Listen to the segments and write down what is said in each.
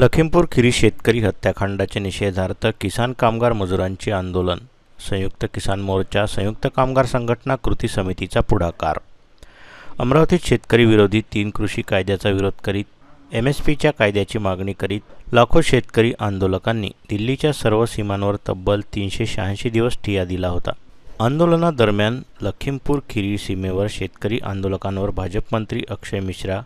लखीमपूर खिरी शेतकरी हत्याकांडाच्या निषेधार्थ किसान कामगार मजुरांचे आंदोलन संयुक्त किसान मोर्चा संयुक्त कामगार संघटना कृती समितीचा पुढाकार. अमरावतीत शेतकरी विरोधी तीन कृषी कायद्याचा विरोध करीत एम एस पीच्या कायद्याची मागणी करीत लाखो शेतकरी आंदोलकांनी दिल्लीच्या सर्व सीमांवर तब्बल तीनशे शहाऐंशी दिवस ठिया दिला होता. आंदोलनादरम्यान लखीमपूर खिरी सीमेवर शेतकरी आंदोलकांवर भाजप मंत्री अक्षय मिश्रा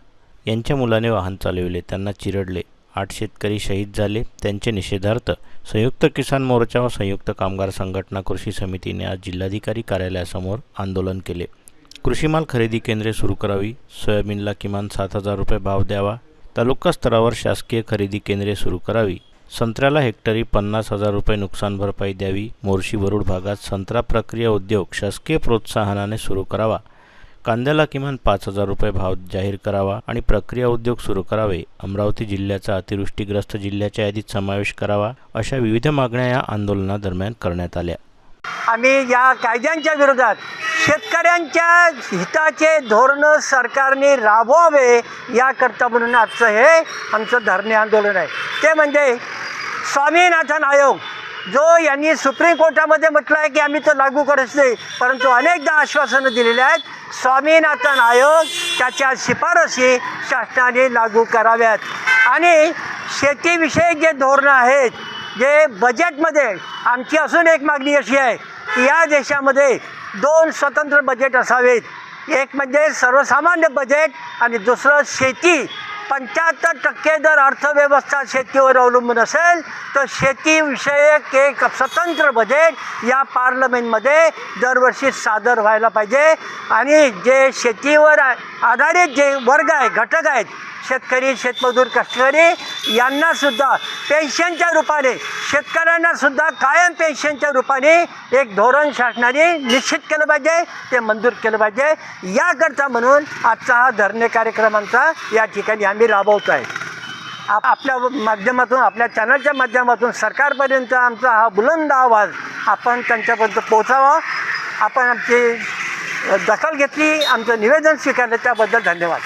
यांच्या मुलाने वाहन चालविले त्यांना चिरडले. आठ शेतकरी शहीद झाले. त्यांचे निषेधार्थ संयुक्त किसान मोर्चा व संयुक्त कामगार संघटना कृषी समितीने आज जिल्हाधिकारी कार्यालयासमोर आंदोलन केले. कृषीमाल खरेदी केंद्रे सुरू करावी. सोयाबीनला किमान सात हजार रुपये भाव द्यावा. तालुका स्तरावर शासकीय खरेदी केंद्रे सुरू करावी. संत्र्याला हेक्टरी पन्नास हजार रुपये नुकसान भरपाई द्यावी. मोर्शी वरुड भागात संत्रा प्रक्रिया उद्योग शासकीय प्रोत्साहनाने सुरू करावा. कांद्याला किमान पाच हजार रुपये भाव जाहीर करावा आणि प्रक्रिया उद्योग सुरू करावे अमरावती जिल्ह्याचा अतिवृष्टीग्रस्त जिल्ह्याच्या यादीत समावेश करावा अशा विविध मागण्या या आंदोलनादरम्यान करण्यात आल्या. आम्ही या कायद्यांच्या विरोधात शेतकऱ्यांच्या हिताचे धोरणं सरकारने राबवावे याकरता म्हणून आजचं हे आमचं धरणे आंदोलन आहे. ते म्हणजे स्वामीनाथन आयोग जो यांनी सुप्रीम कोर्टामध्ये म्हटलं आहे की आम्ही तो लागू करत नाही परंतु अनेकदा आश्वासनं दिलेली आहेत स्वामीनाथन आयोग त्याच्या शिफारसी शासनाने लागू कराव्यात. आणि शेतीविषयक जे धोरणं आहेत जे बजेटमध्ये आमची अजून एक मागणी अशी आहे की या देशामध्ये दोन स्वतंत्र बजेट असावेत. एक म्हणजे सर्वसामान्य बजेट आणि दुसरं शेती. पंच्याहत्तर टक्के जर अर्थव्यवस्था शेतीवर अवलंबून असेल तर शेतीविषयक एक स्वतंत्र बजेट या पार्लमेंटमध्ये दरवर्षी सादर व्हायला पाहिजे. आणि जे शेतीवर आधारित जे वर्ग आहे घटक आहेत शेतकरी शेतमजूर कष्टकरी यांनासुद्धा पेन्शनच्या रूपाने शेतकऱ्यांनासुद्धा कायम पेन्शनच्या रूपाने एक धोरण शासनाने निश्चित केलं पाहिजे ते मंजूर केलं पाहिजे. याकरता म्हणून आजचा हा धरणे कार्यक्रमांचा या ठिकाणी आम्ही राबवतो आहे. आप आपल्या माध्यमातून आपल्या चॅनलच्या माध्यमातून सरकारपर्यंत आमचा हा बुलंद आवाज आपण त्यांच्यापर्यंत पोहोचावा. आपण आमची दखल घेतली आमचं निवेदन स्वीकारलं त्याबद्दल धन्यवाद.